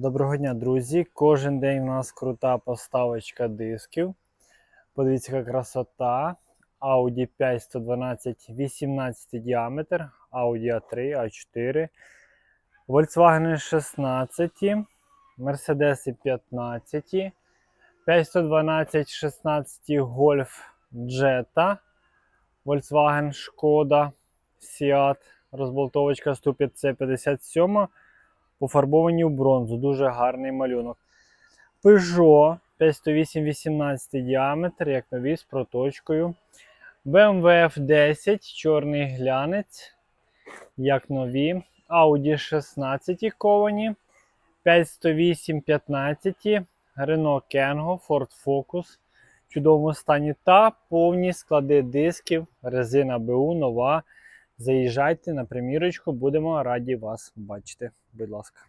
Доброго дня, друзі! Кожен день у нас крута поставочка дисків. Подивіться, яка красота. Audi 5 112 18 діаметр, Audi A3, A4, Volkswagen 16, Mercedes 15, 5112 16 Golf Jetta, Volkswagen Шкода, Seat, розболтовочка 105 57 пофарбовані в бронзу. Дуже гарний малюнок. Peugeot 508 18 діаметр, як нові з проточкою. BMW F10, чорний глянець, як нові. Audi 16 ковані. 508 15, Renault Kangoo, Ford Focus в чудовому стані та повні склади дисків, резина БУ нова. Заїжджайте на примірочку, будемо раді вас бачити. Будь ласка.